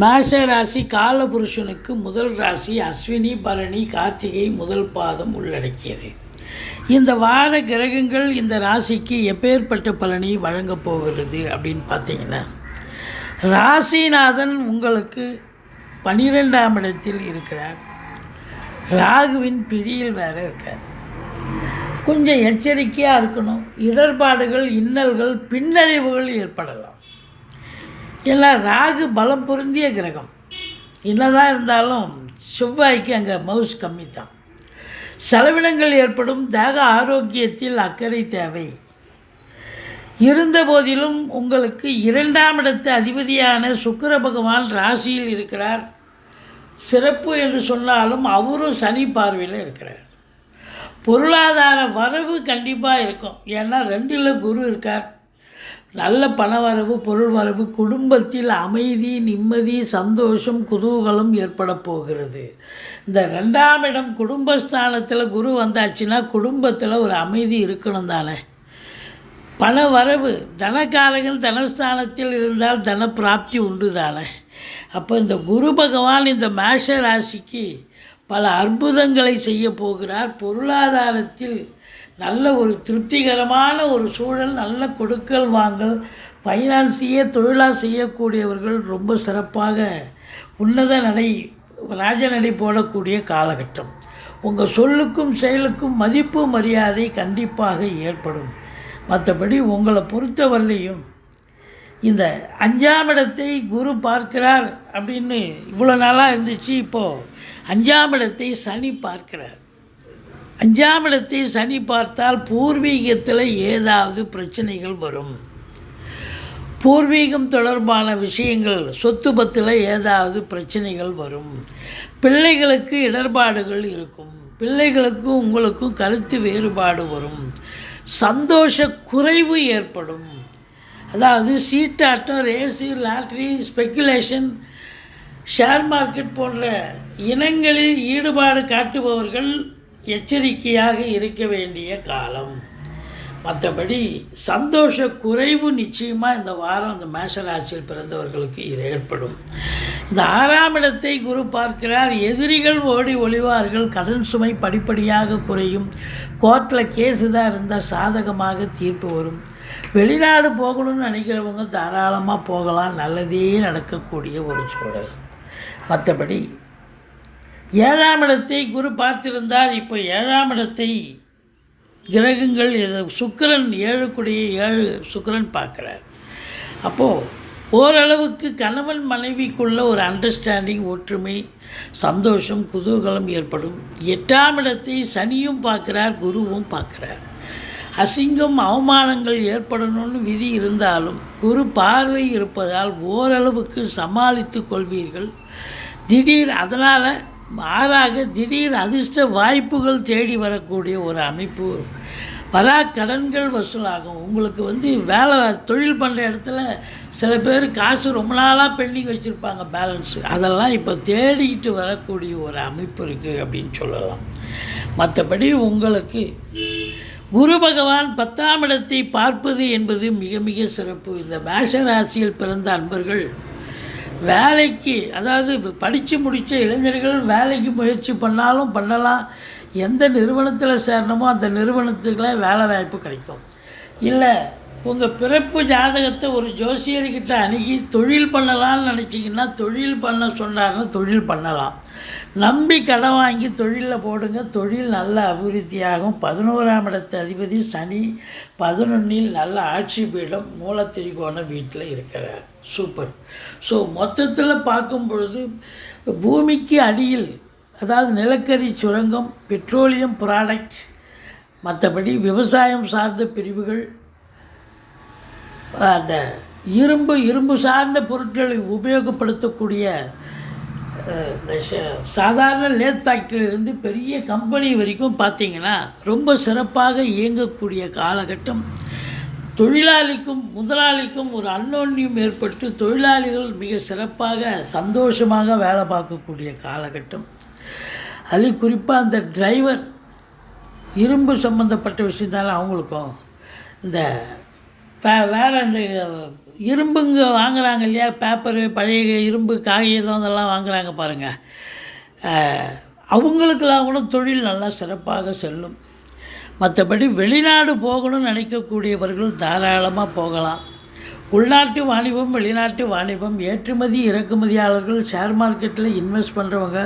மேஷ ராசி காலபுருஷனுக்கு முதல் ராசி அஸ்வினி பரணி கார்த்திகை முதல் பாதம் உள்ளடக்கியது. இந்த வார கிரகங்கள் இந்த ராசிக்கு எப்பேற்பட்ட பலனை வழங்கப் போகிறது அப்படின்னு பார்த்தீங்கன்னா ராசிநாதன் உங்களுக்கு பனிரெண்டாம் இடத்தில் இருக்கிறார். ராகுவின் பிடியில் வேற இருக்கார். கொஞ்சம் எச்சரிக்கையாக இருக்கணும். இடர்பாடுகள் இன்னல்கள் பின்னடைவுகள் ஏற்படலாம். ஏன்னா ராகு பலம் பொருந்திய கிரகம். என்னதான் இருந்தாலும் செவ்வாய்க்கு அங்கே மவுஸ் கம்மி தான் செலவினங்கள் ஏற்படும் தேக ஆரோக்கியத்தில் அக்கறை தேவை. இருந்த போதிலும் உங்களுக்கு இரண்டாம் இடத்து அதிபதியான சுக்கிர பகவான் ராசியில் இருக்கிறார். சிறப்பு என்று சொன்னாலும் அவரும் சனி பார்வையில் இருக்கிறார். பொருளாதார வரவு கண்டிப்பாக இருக்கும். ஏன்னா ரெண்டில் குரு இருக்கார். நல்ல பண வரவு பொருள் வரவு குடும்பத்தில் அமைதி நிம்மதி சந்தோஷம் குதூகலம் ஏற்பட போகிறது. இந்த ரெண்டாம் இடம் குடும்பஸ்தானத்தில் குரு வந்தாச்சுன்னா குடும்பத்தில் ஒரு அமைதி இருக்கணும் தானே. பண வரவு தனக்காரகன் தனஸ்தானத்தில் இருந்தால் தன பிராப்தி உண்டு தானே. அப்போ இந்த குரு பகவான் இந்த மேஷ ராசிக்கு பல அற்புதங்களை செய்ய போகிறார். பொருளாதாரத்தில் நல்ல ஒரு திருப்திகரமான ஒரு சூழல் நல்ல கொடுக்கல் வாங்கல் ஃபைனான்ஸையே தொழிலாக செய்யக்கூடியவர்கள் ரொம்ப சிறப்பாக உன்னத நடை ராஜ நடை போடக்கூடிய காலகட்டம். உங்கள் சொல்லுக்கும் செயலுக்கும் மதிப்பு மரியாதை கண்டிப்பாக ஏற்படும். மற்றபடி உங்களை பொறுத்தவரையும் இந்த அஞ்சாம் இடத்தை குரு பார்க்கிறார் அப்படின்னு இவ்வளோ நாளாக இருந்துச்சு இப்போது அஞ்சாம் இடத்தை சனி பார்க்கிறார். அஞ்சாம் இடத்தை சனி பார்த்தால் பூர்வீகத்தில் ஏதாவது பிரச்சனைகள் வரும். பூர்வீகம் தொடர்பான விஷயங்கள் சொத்து பத்தில் ஏதாவது பிரச்சனைகள் வரும். பிள்ளைகளுக்கு இடர்பாடுகள் இருக்கும். பிள்ளைகளுக்கும் உங்களுக்கும் கருத்து வேறுபாடு வரும். சந்தோஷ குறைவு ஏற்படும். அதாவது சீட்டாட்டம் race lottery speculation share market போன்ற இனங்களில் ஈடுபாடு காட்டுபவர்கள் எச்சரிக்கையாக இருக்க வேண்டிய காலம். மற்றபடி சந்தோஷ குறைவு நிச்சயமாக இந்த வாரம் இந்த மேஷராசியில் பிறந்தவர்களுக்கு இது ஏற்படும். இந்த ஆறாம் இடத்தை குரு பார்க்கிறார். எதிரிகள் ஓடி ஒளிவார்கள். கடன் சுமை படிப்படியாக குறையும். கோர்ட்டில் கேஸு தான் இருந்தால் சாதகமாக தீர்ப்பு வரும். வெளிநாடு போகணும்னு நினைக்கிறவங்க தாராளமாக போகலாம். நல்லதே நடக்கக்கூடிய ஒரு சூழல். மற்றபடி ஏழாம் இடத்தை குரு பார்த்திருந்தால் இப்போ ஏழாம் இடத்தை கிரகங்கள் எது சுக்கிரன் ஏழுக்குடிய ஏழு சுக்கிரன் பார்க்குறார். அப்போது ஓரளவுக்கு கணவன் மனைவிக்குள்ள ஒரு அண்டர்ஸ்டாண்டிங் ஒற்றுமை சந்தோஷம் குதூகலம் ஏற்படும். எட்டாம் இடத்தை சனியும் பார்க்குறார் குருவும் பார்க்குறார். அசிங்கம் அவமானங்கள் ஏற்படணும்னு விதி இருந்தாலும் குரு பார்வை இருப்பதால் ஓரளவுக்கு சமாளித்து கொள்வீர்கள். திடீர் அதனால் மாறாக திடீர் அதிர்ஷ்ட வாய்ப்புகள் தேடி வரக்கூடிய ஒரு அமைப்பு. வரா கடன்கள் வசூலாகும். உங்களுக்கு வந்து வேலை தொழில் பண்ணுற இடத்துல சில பேர் காசு ரொம்ப நாளாக பெண்டிங் வச்சுருப்பாங்க பேலன்ஸு அதெல்லாம் இப்போ தேடிக்கிட்டு வரக்கூடிய ஒரு அமைப்பு இருக்குது அப்படின்னு சொல்லலாம். மற்றபடி உங்களுக்கு குரு பகவான் பத்தாம் இடத்தை பார்ப்பது என்பது மிக மிக சிறப்பு. இந்த மேஷ ராசியில் பிறந்த அன்பர்கள் வேலைக்கு அதாவது படித்து முடித்த இளைஞர்கள் வேலைக்கு முயற்சி பண்ணாலும் பண்ணலாம். எந்த நிறுவனத்தில் சேரணுமோ அந்த நிறுவனத்துக்குள்ளே வேலை வாய்ப்பு கிடைக்கும். இல்லை உங்கள் பிறப்பு ஜாதகத்தை ஒரு ஜோசியர்கிட்ட அணுகி தொழில் பண்ணலாம்னு நினச்சிங்கன்னா தொழில் பண்ண சொன்னார்னா தொழில் பண்ணலாம். நம்பி கடன் வாங்கி தொழிலில் போடுங்க. தொழில் நல்ல அபிவிருத்தியாகும். பதினோராம் இடத்து அதிபதி சனி பதினொன்றில் நல்ல ஆட்சி பீடம் மூலத்திரிகோண வீட்டில் இருக்கிறார். சூப்பர். ஸோ மொத்தத்தில் பார்க்கும் பொழுது பூமிக்கு அடியில் அதாவது நிலக்கரி சுரங்கம் பெட்ரோலியம் ப்ராடக்ட் மற்றபடி விவசாயம் சார்ந்த பிரிவுகள் அந்த இரும்பு இரும்பு சார்ந்த பொருட்களை உபயோகப்படுத்தக்கூடிய சாதாரண லேத் ஃபேக்ட்ரியிலிருந்து பெரிய கம்பெனி வரைக்கும் பார்த்தீங்கன்னா ரொம்ப சிறப்பாக இயங்கக்கூடிய காலகட்டம். தொழிலாளிக்கும் முதலாளிக்கும் ஒரு அன்னோன்யம் ஏற்பட்டு தொழிலாளிகள் மிக சிறப்பாக சந்தோஷமாக வேலை பார்க்கக்கூடிய காலகட்டம். அதில் குறிப்பாக அந்த டிரைவர் இரும்பு சம்மந்தப்பட்ட விஷயந்தாலும் அவங்களுக்கும் இந்த வேறு இந்த இரும்புங்க வாங்குறாங்க இல்லையா? பேப்பரு பழைய இரும்பு காகிதம் இதெல்லாம் வாங்குறாங்க பாருங்கள் அவங்களுக்கெல்லாம் கூட தொழில் நல்லா சிறப்பாக செல்லும். மற்றபடி வெளிநாடு போகணும்னு நினைக்கக்கூடியவர்கள் தாராளமாக போகலாம். உள்நாட்டு வாணிபம் வெளிநாட்டு வாணிபம் ஏற்றுமதி இறக்குமதியாளர்கள் ஷேர் மார்க்கெட்டில் இன்வெஸ்ட் பண்ணுறவங்க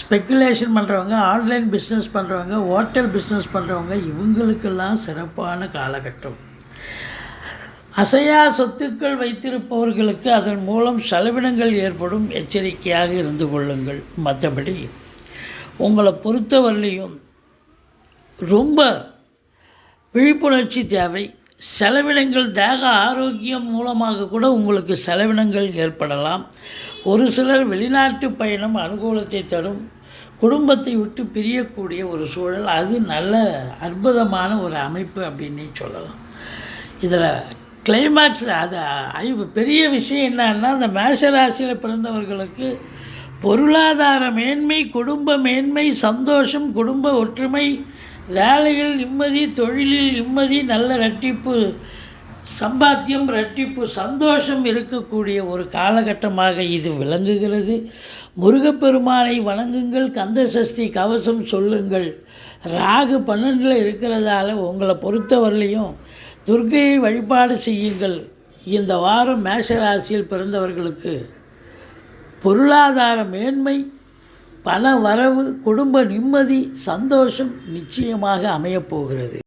ஸ்பெக்குலேஷன் பண்ணுறவங்க ஆன்லைன் பிஸ்னஸ் பண்ணுறவங்க ஹோட்டல் பிஸ்னஸ் பண்ணுறவங்க இவங்களுக்கெல்லாம் சிறப்பான காலகட்டம். அசையா சொத்துக்கள் வைத்திருப்பவர்களுக்கு அதன் மூலம் செலவினங்கள் ஏற்படும் எச்சரிக்கையாக இருந்து கொள்ளுங்கள். மற்றபடி உங்களை பொறுத்தவரையிலையும் ரொம்ப விழிப்புணர்ச்சி தேவை. செலவினங்கள் தேக ஆரோக்கியம் மூலமாக கூட உங்களுக்கு செலவினங்கள் ஏற்படலாம். ஒரு சிலர் வெளிநாட்டு பயணம் அனுகூலத்தை தரும். குடும்பத்தை விட்டு பிரியக்கூடிய ஒரு சூழல். அது நல்ல அற்புதமான ஒரு அமைப்பு அப்படின்னே சொல்லலாம். இதில் கிளைமேக்ஸ் அது ஐ- பெரிய விஷயம் என்னன்னா அந்த மேஷராசியில் பிறந்தவர்களுக்கு பொருளாதார மேன்மை குடும்ப மேன்மை சந்தோஷம் குடும்ப ஒற்றுமை வேலையில் நிம்மதி தொழிலில் நிம்மதி நல்ல ரட்டிப்பு சம்பாத்தியம் ரட்டிப்பு சந்தோஷம் இருக்கக்கூடிய ஒரு காலகட்டமாக இது விளங்குகிறது. முருகப்பெருமானை வணங்குங்கள் கந்த சஷ்டி கவசம் சொல்லுங்கள். ராகு பன்னெண்டில் இருக்கிறதால உங்களை பொறுத்தவரையிலையும் துர்க்கையை வழிபாடு செய்யுங்கள். இந்த வாரம் மேஷராசியில் பிறந்தவர்களுக்கு பொருளாதார மேன்மை பண வரவு குடும்ப நிம்மதி சந்தோஷம் நிச்சயமாக அமையப் போகிறது.